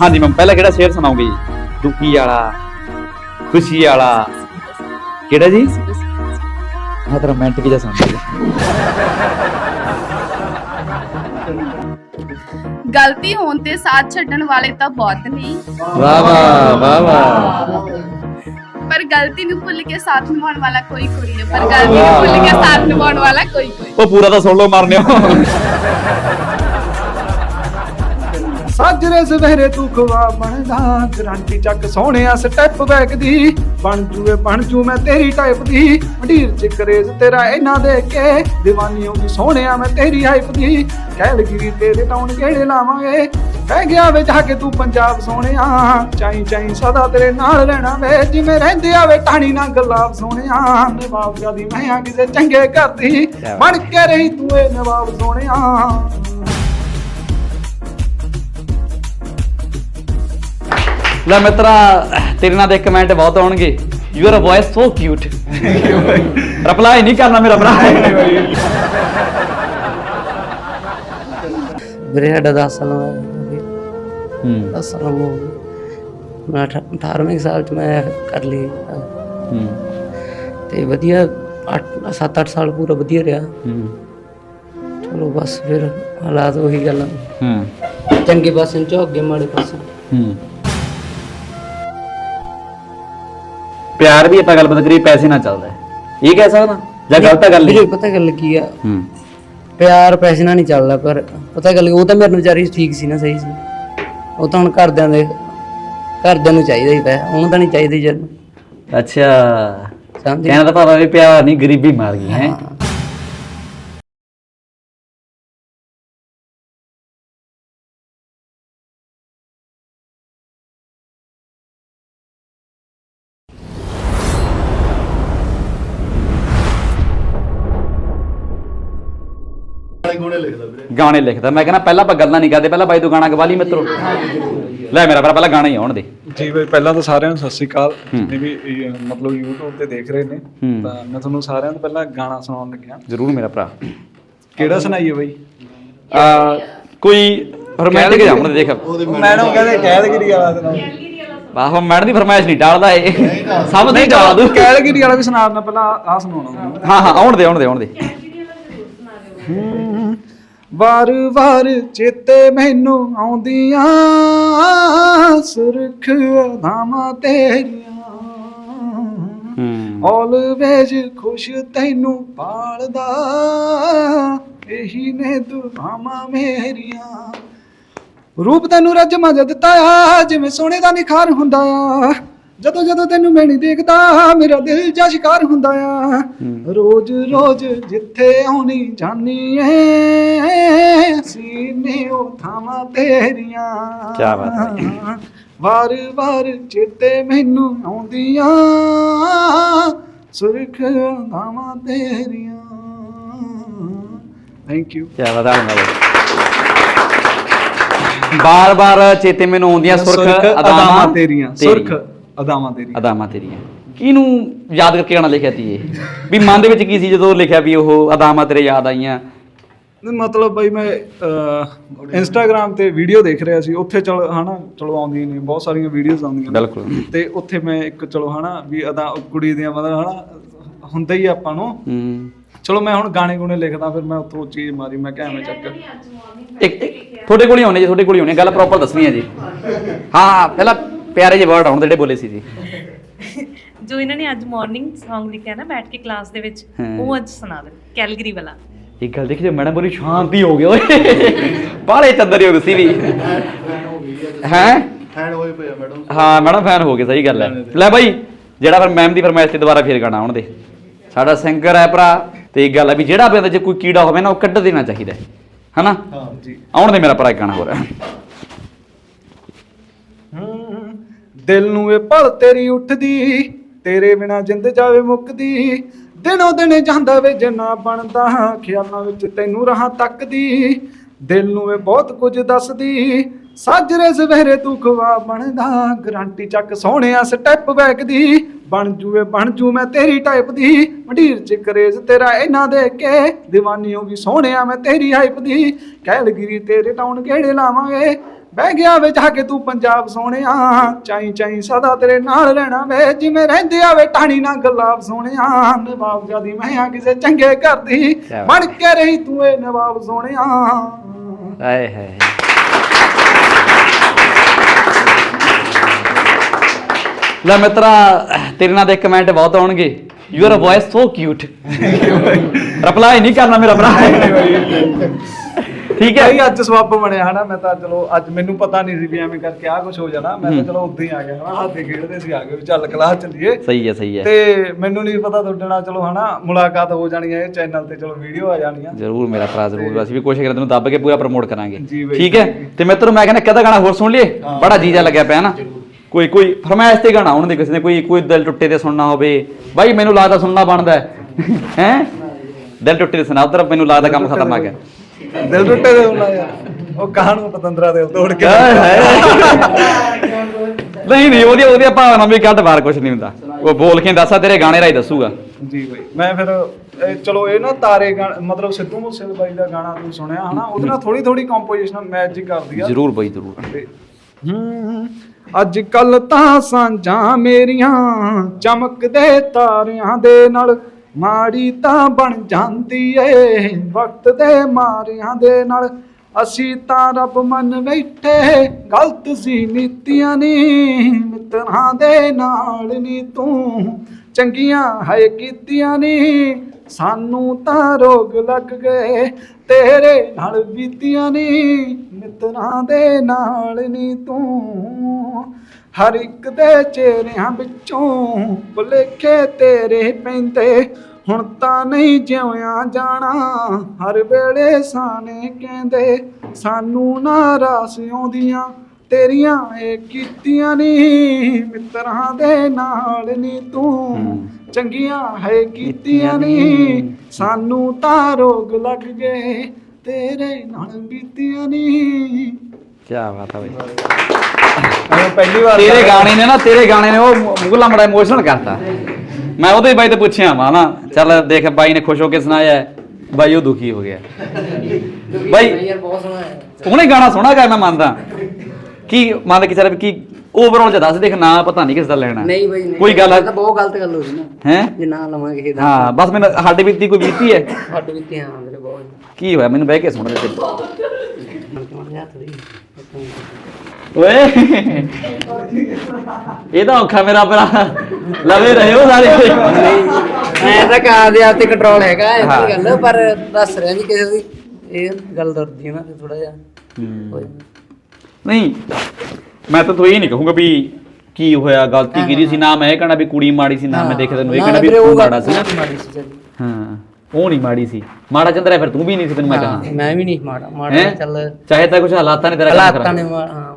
ਹਾਂਜੀ ਮੈਂ ਪਹਿਲਾਂ ਕਿਹੜਾ ਸ਼ੇਰ ਸੁਣਾਉਂਗੀ? ਦੁਖੀ ਵਾਲਾ ਖੁਸ਼ੀ ਵਾਲਾ। ਕਿਹੜਾ ਜੀ? ਮੈਂ ਤਾਂ ਰੋਮਾਂਟਿਕ ਜਿਹਾ ਗਲਤੀ ਹੋਣ ਤੇ ਸਾਥ ਛੱਡਣ ਵਾਲੇ ਤਾਂ ਬਹੁਤ ਨੇ। ਵਾਹ ਵਾਹ ਵਾਹ ਵਾਹ। ਪਰ ਗਲਤੀ ਨੂੰ ਭੁੱਲ ਕੇ ਸਾਥ ਨਿਭਾਉਣ ਵਾਲਾ ਕੋਈ ਕੋਈ ਨਹੀਂ ਪਰ ਗਲਤੀ ਨੂੰ ਭੁੱਲ ਕੇ ਸਾਥ ਨਿਭਾਉਣ ਵਾਲਾ ਕੋਈ ਕੋਈ ਉਹ ਪੂਰਾ ਤਾਂ ਸੁਣ ਲਓ ਮਾਰਨਿਓ ਸਾਜਰੇ ਸਵੇਰੇ ਤੂੰ ਖਵਾ ਬਣਦਾ ਗਰੰਟੀ ਚੱਕ ਸੋਹਣਿਆ ਸਟੈਪ ਬੈਕ ਦੀ। ਬਣ ਜੂਏ ਬਣ ਜੂ ਮੈਂ ਤੇਰੀ ਟਾਈਪ ਦੀ। ਮੰਡੀਰ ਚ ਕਰੇਜ਼ ਤੇਰਾ ਇਹਨਾਂ ਦੇ ਕੇ। دیਵਾਨੀ ਹੋਗੀ ਸੋਹਣਿਆ ਮੈਂ ਤੇਰੀ ਹਾਈਪ ਦੀ। ਕਹਿਲਗਿਰੀ ਤੇਰੇ ਟਾਉਣ ਕਿਹੜੇ ਲਾਵਾਂਗੇ। ਬਹਿ ਗਿਆ ਵੇ ਜਾ ਕੇ ਤੂੰ ਪੰਜਾਬ ਸੋਹਣਿਆ। ਚਾਈ ਚਾਈ ਸਦਾ ਤੇਰੇ ਨਾਲ ਰਹਿਣਾ ਵੇ। ਜਿਵੇਂ ਰਹਿੰਦੇ ਆਵੇ ਟਾਣੀ ਨਾਲ ਗੱਲਾਂ ਸੋਹਣਿਆ। ਨਵਾਬ ਜਾਦੀ ਮੈਂ ਆ ਕਿਸੇ ਚੰਗੇ ਕਰਦੀ ਬਣ ਕੇ ਰਹੀ ਤੂੰ ਏ ਨਵਾਬ ਸੋਹਣਿਆ। ਲੈ ਮਿੱਤਰਾ ਤੇਰੇ ਨਾਲ ਦੇ ਕਮੈਂਟ ਬਹੁਤ ਆਉਣਗੇ। You are a voice so cute reply ਨਹੀਂ ਕਰਨਾ ਮੇਰਾ ਭਰਾ। ਵੀਰੇ ਸਾਡਾ 10 ਸਾਲ। ਹੂੰ 10 ਸਾਲ ਹੋ ਗਏ ਮੈਂ 18ਵੇਂ ਸਾਲ ਚ ਮੈਂ ਕਰ ਲਈ। ਹੂੰ। ਤੇ ਵਧੀਆ 8 7-8 ਸਾਲ ਪੂਰਾ ਵਧੀਆ ਰਿਹਾ। ਹੂੰ। ਚਲੋ ਬਸ ਫਿਰ ਹਾਲਾਤ ਉਹੀ ਗੱਲਾਂ ਹੂੰ। ਚੰਗੇ ਪਾਸੇ ਝੁੱਕ ਗਏ ਮਾੜੇ ਪਾਸੇ ਹੂੰ। ਪਿਆਰ ਵੀ ਆਪਾਂ ਗੱਲਬਾਤ ਕਰੀਏ ਪੈਸੇ ਨਾਲ ਚੱਲਦਾ ਹੈ। ਇਹ ਕਹਿ ਸਕਦਾ? ਜਾਂ ਗਲਤ ਗੱਲ ਵੀਰੇ ਨਹੀਂ ਪਤਾ ਗੱਲ ਕੀ ਆ? ਹੂੰ। ਪਿਆਰ ਪੈਸੇ ਨਾਲ ਨਹੀਂ ਚੱਲਦਾ ਪਰ ਪਤਾ ਗੱਲ ਉਹ ਤਾਂ ਮੇਰੇ ਨਾਲ ਵਿਚਾਰੀ ਠੀਕ ਸੀ ਨਾ ਸਹੀ ਸੀ। ਉਹ ਤਾਂ ਹੁਣ ਘਰਦਿਆਂ ਦੇ ਘਰਦਿਆਂ ਨੂੰ ਚਾਹੀਦਾ ਹੀ ਪੈ ਉਹਨੂੰ ਤਾਂ ਨਹੀਂ ਚਾਹੀਦੀ ਜਦ। ਅੱਛਾ। ਸਮਝੇ? ਕਹਿਣਾ ਤਾਂ ਭਾਵੇਂ ਵੀ ਪਿਆਰ ਨਹੀਂ ਗਰੀਬੀ ਮਾਰ ਗਈ ਹੈ। ਗਾਣੇ ਲਿਖਦਾ ਮੈਂ ਕਹਿੰਦਾ ਪਹਿਲਾਂ ਆਪਾਂ ਗੱਲਾਂ ਨਹੀਂ ਕਰਦੇ ਪਹਿਲਾਂ ਬਾਈ ਤੂੰ ਗਾਣਾ ਗਵਾ ਲਈ ਮਿੱਤਰੋ। ਲੈ ਮੇਰਾ ਭਰਾ ਪਹਿਲਾਂ ਗਾਣਾ ਹੀ ਆਉਣ ਦੇ। ਜੀ ਬਈ ਪਹਿਲਾਂ ਤਾਂ ਸਾਰਿਆਂ ਨੂੰ ਸਤਿ ਸ਼੍ਰੀ ਅਕਾਲ। ਜਿੰਨੇ ਵੀ ਇਹ, ਮਤਲਬ YouTube ਤੇ ਦੇਖ ਰਹੇ ਨੇ। ਤਾਂ ਮੈਂ ਤੁਹਾਨੂੰ ਸਾਰਿਆਂ ਨੂੰ ਪਹਿਲਾਂ ਗਾਣਾ ਸੁਣਾਉਣ ਲੱਗਿਆ। ਜ਼ਰੂਰ ਮੇਰਾ ਭਰਾ। ਕਿਹੜਾ ਸੁਣਾਈਏ ਬਈ? ਆ ਕੋਈ ਰੋਮਾਂਟਿਕ ਜਾਮਣ ਦੇਖ। ਮੈਡਮ ਕਹਿੰਦੇ ਕੈਲਗਰੀ ਵਾਲਾ ਸੁਣਾਓ। ਆਹੋ ਮੈਡਮ ਦੀ ਫਰਮਾਇਸ਼ ਨਹੀਂ ਟਾਲਦਾ ਇਹ। ਸਭ ਦੀ ਟਾਲ ਦੂ ਕੈਲਗਰੀ ਵਾਲਾ ਵੀ ਸੁਣਾ ਪਹਿਲਾਂ ਆ ਸੁਣਾਉਣਾ। ਹਾਂ ਹਾਂ ਆਉਣ ਦੇ ਆਉਣ ਦੇ ਆਉਣ ਦੇ। ਵਾਰ ਵਾਰ ਚੇਤੇ ਮੈਨੂੰ ਆਉਂਦੀਆਂ ਸੁਰਖ ਅਦਾਵਾਂ ਤੇਰੀਆਂ। ਆਲਵੇਜ ਖੁਸ਼ ਤੈਨੂੰ ਪਾਲਦਾ ਇਹੀ ਨੇ ਦੁਆਵਾਂ ਮੇਰੀਆਂ। ਰੂਪ ਤੈਨੂੰ ਰੱਜ ਮਜ ਦਿੱਤਾ ਆ ਜਿਵੇਂ ਸੋਨੇ ਦਾ ਨਿਖਾਰ ਹੁੰਦਾ ਆ। ਜਦੋਂ ਜਦੋਂ ਤੈਨੂੰ ਮੈਂ ਨਹੀਂ ਦੇਖਦਾ ਮੇਰਾ ਦਿਲ ਜਾ ਸ਼ਿਕਾਰ ਹੁੰਦਾ ਆ। ਰੋਜ਼ ਰੋਜ਼ ਜਿੱਥੇ ਆਉਣੀ ਜਾਨੀ ਏ ਸੀਨੇ ਉਹ ਥਾਵਾਂ ਤੇਰੀਆਂ। ਕਿਆ ਬਾਤ ਹੈ। ਵਾਰ ਵਾਰ ਚੇਤੇ ਮੈਨੂੰ ਆਉਂਦੀਆਂ ਸੁਰਖ ਥਾਵਾਂ ਤੇਰੀਆਂ। ਥੈਂਕ ਯੂ ਕੀ ਬਤਾ ਬਾਰ ਬਾਰ ਚੇਤੇ ਮੈਨੂੰ ਆਉਂਦੀਆਂ ਸੁਰਖ ਅਦਾਵਾਂ ਤੇਰੀਆਂ ਸੁਰਖ। ਅਦਾਵਾਂ ਤੇਰੀਆਂ। ਅਦਾਵਾਂ ਤੇਰੀਆਂ। ਕਿਹਨੂੰ ਯਾਦ ਕਰਕੇ ਗਾਣਾ ਲਿਖਿਆ ਤੀ ਇਹ ਵੀ ਮਨ ਦੇ ਵਿੱਚ ਕੀ ਸੀ ਜਦੋਂ ਲਿਖਿਆ ਵੀ ਉਹ ਅਦਾਵਾਂ ਤੇਰੇ ਯਾਦ ਆਈਆਂ? ਮਤਲਬ ਬਈ ਮੈਂ ਇੰਸਟਾਗ੍ਰam ਤੇ ਵੀਡੀਓ ਦੇਖ ਰਿਹਾ ਸੀ। ਉੱਥੇ ਚਲ ਹਨਾ ਚਲੋ ਆਉਂਦੀਆਂ ਨੇ ਬਹੁਤ ਸਾਰੀਆਂ ਵੀਡੀਓਜ਼ ਆਉਂਦੀਆਂ ਨੇ। ਬਿਲਕੁਲ। ਤੇ ਉੱਥੇ ਮੈਂ ਇੱਕ ਚਲੋ ਹਨਾ ਵੀ ਅਦਾ ਕੁੜੀ ਦੀਆਂ ਮਤਲਬ ਹਨਾ ਹੁੰਦਾ ਹੀ ਆਪਾਂ ਨੂੰ। ਹੂੰ। ਚਲੋ ਮੈਂ ਹੁਣ ਗਾਣੇ ਗੁਣੇ ਲਿਖਦਾ ਫਿਰ ਮੈਂ ਉੱਥੋਂ ਚੀਜ਼ ਮਾਰੀ ਮੈਂ ਕਿਹਾ ਐਵੇਂ ਚੱਕ। ਇੱਕ ਇੱਕ ਤੁਹਾਡੇ ਕੋਲ ਹੀ ਆਉਣੇ ਜੀ ਤੁਹਾਡੇ ਕੋਲ ਹੀ ਆਉਣੇ ਗੱਲ ਪ੍ਰੋਪਰ ਦੱਸਣੀ ਹੈ ਜੀ। ਹਾਂ ਪਹਿਲਾਂ ਪਿਆਰੇ ਜਿਹੇ ਵਰਡ ਆਉਣ ਜਿਹੜੇ ਬੋਲੇ ਸੀ ਜੀ। ਜੋ ਇਹਨਾਂ ਨੇ ਅੱਜ ਮਾਰਨਿੰਗ Song ਲਿਖਿਆ ਨਾ ਬੈਠ ਕੇ ਕਲਾਸ ਦੇ ਵਿੱਚ ਹਾਂ। ਉਹ ਅੱਜ ਸੁਣਾ ਦੇ ਕੈਲਗਰੀ ਵਾਲਾ। ਇੱਕ ਗੱਲ ਦੇਖੀ ਜੇ ਮੈਡਮ ਬੋਲੀ ਸ਼ਾਂਤੀ ਹੋ ਗਿਆ ਓਏ। ਬਾਲੇ ਚੰਦਰੀ ਹੋ ਗਈ ਸੀ ਵੀ ਹੈ? ਫੈਨ ਹੋਏ ਪਏ ਆ ਮੈਡਮ। ਹਾਂ ਮੈਡਮ ਫੈਨ ਹੋ ਗਏ ਸਹੀ ਗੱਲ ਹੈ। ਲੈ ਬਾਈ ਜਿਹੜਾ ਫਿਰ ਮੈਮ ਦੀ ਫਰਮਾਇਸ਼ ਤੇ ਦੁਬਾਰਾ ਫੇਰ ਗਾਣਾ ਆਉਣ ਦੇ। ਸਾਡਾ ਸਿੰਗਰ ਹੈ ਭਰਾ ਤੇ ਇੱਕ ਗੱਲ ਹੈ ਵੀ ਜਿਹੜਾ ਬੰਦਾ ਜੇ ਕੋਈ ਕੀੜਾ ਹੋਵੇ ਨਾ ਉਹ ਕੱਢ ਦੇਣਾ ਚਾਹੀਦਾ ਹੈ। ਹਨਾ? ਹਾਂ ਜੀ। ਆਉਣ ਦੇ ਮੇਰਾ ਭਰਾ ਇੱਕ ਗਾਣਾ ਹੋਰ ਦਿਲ ਨੂੰ ਇਹ ਭਲ ਤੇਰੀ ਉੱਠਦੀ, ਤੇਰੇ ਬਿਨਾ ਜਿੰਦ ਜਾਵੇ ਮੁੱਕਦੀ। ਦਿਨੋਂ ਦਿਨ ਜਾਂਦਾ ਵੇ ਜਨਾ ਬਣਦਾ, ਖਿਆਲਾਂ ਵਿੱਚ ਤੈਨੂੰ ਰਹਾ ਤੱਕਦੀ। ਦਿਲ ਨੂੰ ਇਹ ਬਹੁਤ ਕੁਝ ਦੱਸਦੀ, ਸਾਜਰੇ ਸਵੇਰੇ ਤੂੰ ਖਵਾ ਬਣਦਾ। ਗਰੰਟੀ ਚੱਕ ਸੋਹਣਿਆ ਸਟੈਪ ਬੈਕ ਦੀ ਬਣ ਜੂਏ ਬਣ ਜੂ ਮੈਂ ਤੇਰੀ ਟਾਈਪ ਦੀ। ਮੰਡੀਰ ਚ ਕਰੇਜ਼ ਤੇਰਾ ਇਹਨਾਂ ਦੇ ਕੇ دیਵਾਨੀ ਹੋ ਗਈ ਸੋਹਣਿਆ ਮੈਂ ਤੇਰੀ ਹਾਈਪ ਦੀ। ਕਹਿਲਗਿਰੀ ਤੇਰੇ ਟਾਉਣ ਕਿਹੜੇ ਲਾਵਾਂਗੇ। ਬਹਿ ਗਿਆ ਵੇ ਜਾ ਕੇ ਤੂੰ ਪੰਜਾਬ ਸੋਹਣਿਆ। ਚਾਈ ਚਾਈ ਸਦਾ ਤੇਰੇ ਨਾਲ ਰਹਿਣਾ ਵੇ ਜਿਵੇਂ ਰਹਿੰਦੇ ਆਵੇ ਟਾਣੀ ਨਾਲ ਗੱਲਾਂ ਸੋਹਣਿਆ। ਨਵਾਬ ਜਾਦੀ ਮੈਂ ਆ ਕਿਸੇ ਚੰਗੇ ਘਰ ਦੀ। ਬਣ ਕੇ ਰਹੀ ਤੂੰ ਏ ਨਵਾਬ ਸੋਹਣਿਆ। ਆਏ ਹੈ ਲੈ ਮਿੱਤਰਾ ਤੇਰੇ ਨਾਲ ਦੇ ਕਮੈਂਟ ਬਹੁਤ ਆਉਣਗੇ। You are a voice so cute reply ਨਹੀਂ ਕਰਨਾ ਮੇਰਾ ਭਰਾ। ਠੀਕ ਹੈ। ਕਈ ਅੱਜ ਸਵਾਬ ਬਣਿਆ ਹਨਾ ਮੈਂ ਤਾਂ ਚਲੋ ਅੱਜ ਮੈਨੂੰ ਪਤਾ ਨਹੀਂ ਸੀ ਵੀ ਐਵੇਂ ਕਰਕੇ ਆ ਕੁਝ ਹੋ ਜਾਣਾ। ਮੈਂ ਤਾਂ ਚਲੋ ਉੱਦਾਂ ਹੀ ਆ ਗਿਆ ਹਨਾ ਹੱਥੇ ਖੇਡਦੇ ਸੀ ਆ ਗਏ ਵੀ ਚੱਲ ਕਲਾਸ ਚੱਲੀਏ। ਸਹੀ ਹੈ ਸਹੀ ਹੈ। ਤੇ ਮੈਨੂੰ ਨਹੀਂ ਪਤਾ ਤੁਹਾਡੇ ਨਾਲ ਚਲੋ ਹਨਾ ਮੁਲਾਕਾਤ ਹੋ ਜਾਣੀ ਹੈ ਇਹ ਚੈਨਲ ਤੇ ਚਲੋ ਵੀਡੀਓ ਆ ਜਾਣੀਆਂ ਜ਼ਰੂਰ ਮੇਰਾ ਭਰਾ ਜ਼ਰੂਰ ਅਸੀਂ ਵੀ ਕੋਸ਼ਿਸ਼ ਕਰਾਂਗੇ ਤੈਨੂੰ ਦੱਬ ਕੇ ਪੂਰਾ ਪ੍ਰਮੋਟ ਕਰਾਂਗੇ। ਠੀਕ ਹੈ? ਤੇ ਮਿੱਤਰੋ ਮੈਂ ਕਹਿੰਦਾ ਕਿਹਦਾ ਗਾਣਾ ਹੋਰ ਸੁਣ ਲਈਏ ਬੜਾ ਜੀਜਾ ਲੱਗਿਆ ਪਿਆ ਨਾ। ਕੋਈ ਕੋਈ ਫਰਮਾਇਸ਼ ਤੇ ਗਾਣਾ ਉਹਨਾਂ ਦੇ ਕਿਸੇ ਨੇ ਕੋਈ ਕੋਈ ਦਿਲ ਟੁੱਟੇ ਤੇ ਸੁਣਨਾ ਹੋਵੇ। ਬਾਈ ਮੈਨੂੰ ਲੱਗਦਾ ਸੁਣਨਾ ਬਣਦਾ ਹੈ। ਹੈਂ? ਦਿਲ ਟੁੱਟੇ ਤੇ ਸੁਣਾ ਉਧਰ ਮੈਨੂੰ ਲੱਗਦਾ ਕੰਮ ਖਤਮ ਆ ਗਿਆ। ਦਿਲ ਟੁੱਟੇ ਦੇ ਹੁੰਦਾ ਯਾਰ। ਉਹ ਕਹਾਣੂ ਪਤੰਦਰਾ ਦਿਲ ਤੋੜ ਕੇ। ਨਹੀਂ ਨਹੀਂ ਉਹਦੀ ਉਹਦੀ ਭਾਵਨਾ ਵੀ ਕੱਢ ਬਾਹਰ ਕੁਝ ਨਹੀਂ ਹੁੰਦਾ। ਉਹ ਬੋਲ ਕੇ ਦੱਸਾ ਤੇਰੇ ਗਾਣੇ ਰਾਈ ਦੱਸੂਗਾ। ਜੀ ਬਾਈ ਮੈਂ ਫਿਰ ਇਹ ਚਲੋ ਇਹ ਨਾ ਤਾਰੇ ਗਾਣਾ ਮਤਲਬ ਸਿੱਧੂ ਮੂਸੇ ਬਾਈ ਦਾ ਗਾਣਾ ਤੁਸੀਂ ਸੁਣਿਆ ਹਨਾ? ਉਹਦੇ ਨਾਲ ਥੋੜੀ ਥੋੜੀ ਕੰਪੋਜੀਸ਼ਨ ਮੈਚ ਕਰਦੀ ਆ। ਜ਼ਰੂਰ ਬਈ ਜ਼ਰੂਰ। ਤੇ ਹੂੰ, ਅੱਜ ਕੱਲ ਤਾਂ ਸਾਂਝਾਂ ਮੇਰੀਆਂ ਚਮਕਦੇ ਤਾਰਿਆਂ ਦੇ ਨਾਲ। ਮਾੜੀ ਤਾਂ ਬਣ ਜਾਂਦੀ ਏ। ਵਕਤ ਦੇ ਮਾਰਿਆਂ ਦੇ ਨਾਲ ਅਸੀਂ ਤਾਂ ਰੱਬ ਮੰਨ ਬੈਠੇ ਗਲਤ ਸੀ ਨੀਤੀਆਂ ਨੀ, ਮਿੱਤਰਾਂ ਦੇ ਨਾਲ ਨੀ ਤੂੰ। ਚੰਗੀਆਂ ਹੈ ਕੀਤੀਆਂ ਨੀ, ਸਾਨੂੰ ਤਾਂ ਰੋਗ ਲੱਗ ਗਏ। ਤੇਰੇ ਨਾਲ ਬੀਤੀਆਂ ਨੀ, ਮਿੱਤਰਾਂ ਦੇ ਨਾਲ ਨੀ ਤੂੰ। ਹਰ ਇੱਕ ਦੇ ਚਿਹਰਿਆਂ ਵਿੱਚੋਂ ਭੁਲੇਖੇ ਤੇਰੇ ਪੈਂਦੇ। ਹੁਣ ਤਾਂ ਨਹੀਂ ਜਿਉਆਂ ਜਾਣਾ ਹਰ ਵੇਲੇ ਸਾਨੇ ਕਹਿੰਦੇ ਸਾਨੂੰ ਨਾ ਰਾਸ ਆਉਂਦੀਆਂ ਤੇਰੀਆਂ ਇਹ ਕੀਤੀਆਂ ਨੀ ਮਿੱਤਰਾਂ ਦੇ ਨਾਲ ਨੀ ਤੂੰ ਚੰਗੀਆਂ ਹੈ ਕੀਤੀਆਂ ਨੀ ਸਾਨੂੰ ਤਾਂ ਰੋਗ ਲੱਗ ਗਏ ਤੇਰੇ ਨਾਲ ਬੀਤੀਆਂ ਨੀ ਕੀ ਬਾਤ ਹੈ ਬਈ। ਮੈਂ ਪਹਿਲੀ ਵਾਰ ਤੇਰੇ ਗਾਣੇ ਨੇ ਨਾ ਤੇਰੇ ਗਾਣੇ ਨੇ ਉਹ ਮੁਗਲਾ ਬੜਾ ਇਮੋਸ਼ਨਲ ਕਰਤਾ। ਮੈਂ ਉਹਦੇ ਬਾਈ ਤੇ ਪੁੱਛਿਆ ਵਾ ਨਾ ਚੱਲ ਦੇਖ ਬਾਈ ਨੇ ਖੁਸ਼ ਹੋ ਕੇ ਸੁਣਾਇਆ ਹੈ, ਬਾਈ ਉਹ ਦੁਖੀ ਹੋ ਗਿਆ। ਬਾਈ ਯਾਰ ਬਹੁਤ ਸੋਹਣਾ ਹੈ। ਉਹਨੇ ਗਾਣਾ ਸੋਹਣਾ ਗਾਇਆ ਮੈਂ ਮੰਨਦਾ। ਕੀ ਮੰਨ ਕੇ ਚੱਲ ਕੀ ਓਵਰਆਲ ਚ ਦੱਸ ਦੇਖ ਨਾ ਪਤਾ ਨਹੀਂ ਕਿਸ ਦਾ ਲੈਣਾ। ਨਹੀਂ ਬਈ ਨਹੀਂ। ਕੋਈ ਗੱਲ ਇਹ ਤਾਂ ਬਹੁਤ ਗਲਤ ਗੱਲ ਹੋ ਗਈ ਨਾ। ਹੈ? ਜੇ ਨਾ ਲਵਾਂਗੇ ਇਹਦਾ। ਹਾਂ ਬਸ ਮੈਨੂੰ ਸਾਡੇ ਬੀਤੀ ਕੋਈ ਬੀਤੀ ਹੈ? ਹੱਡ ਵੀ ਤੇ ਹਾਂ ਮੇਰੇ ਬਹੁਤ। ਕੀ ਹੋਇਆ? ਮੈਨੂੰ ਬਹਿ ਕੇ ਸੁਣ ਦੇ ਤੇ ਦੀ? ਓਏ। ਇਹ ਤਾਂ ਔਖਾ ਮੇਰਾ ਭਰਾ। ਲਵੇ ਰਹੋ ਸਾਰੇ। ਮੈਂ ਤਾਂ ਕਹਾ ਦੇ ਆਪ ਤੇ ਕੰਟਰੋਲ ਹੈਗਾ ਇਹ ਹਾਂ। ਗੱਲ ਪਰ ਦੱਸ ਰਿਹਾ ਜੀ ਕਿਸੇ ਦੀ ਇਹ ਗੱਲ ਦਰਦੀ ਹੈ ਨਾ ਤੇ ਥੋੜਾ ਜਿਹਾ। ਹੋ। ਨਹੀਂ ਮੈਂ ਤਾਂ ਤੂੰ ਇਹ ਨਹੀਂ ਕਹੂੰਗਾ ਵੀ ਕੀ ਹੋਇਆ ਗਲਤੀ ਕੀਤੀ ਸੀ ਨਾ ਮੈਂ ਇਹ ਕਹਣਾ ਵੀ ਕੁੜੀ ਮਾੜੀ ਸੀ ਨਾ ਮੈਂ ਦੇਖਿਆ ਤੈਨੂੰ ਇਹ ਨਾ, ਕਹਣਾ ਵੀ ਵੀਰੇ, ਤੂੰ ਉਹ ਗੱਲ ਮਾੜਾ ਸੀ। ਉਹ ਮਾੜੀ ਸੀ ਚੱਲ। ਹਾਂ ਉਹ ਨਹੀਂ ਮਾੜੀ ਸੀ। ਮਾੜਾ ਚੰਦਰਾ ਫਿਰ ਤੂੰ ਵੀ ਨਹੀਂ ਸੀ ਤੈਨੂੰ ਮੈਂ ਹਾਂ, ਕਹਾਂ। ਮੈਂ ਵੀ ਨਹੀਂ ਮਾੜਾ ਮਾੜਾ ਹੈਂ? ਚੱਲ। ਚਾਹੇ ਤਾਂ ਕੁਝ ਹਾਲਾਤਾਂ ਨੇ ਤੇਰਾ ਕੰਮ ਹਾਲਾਤਾਂ ਨੇ ਹਾਂ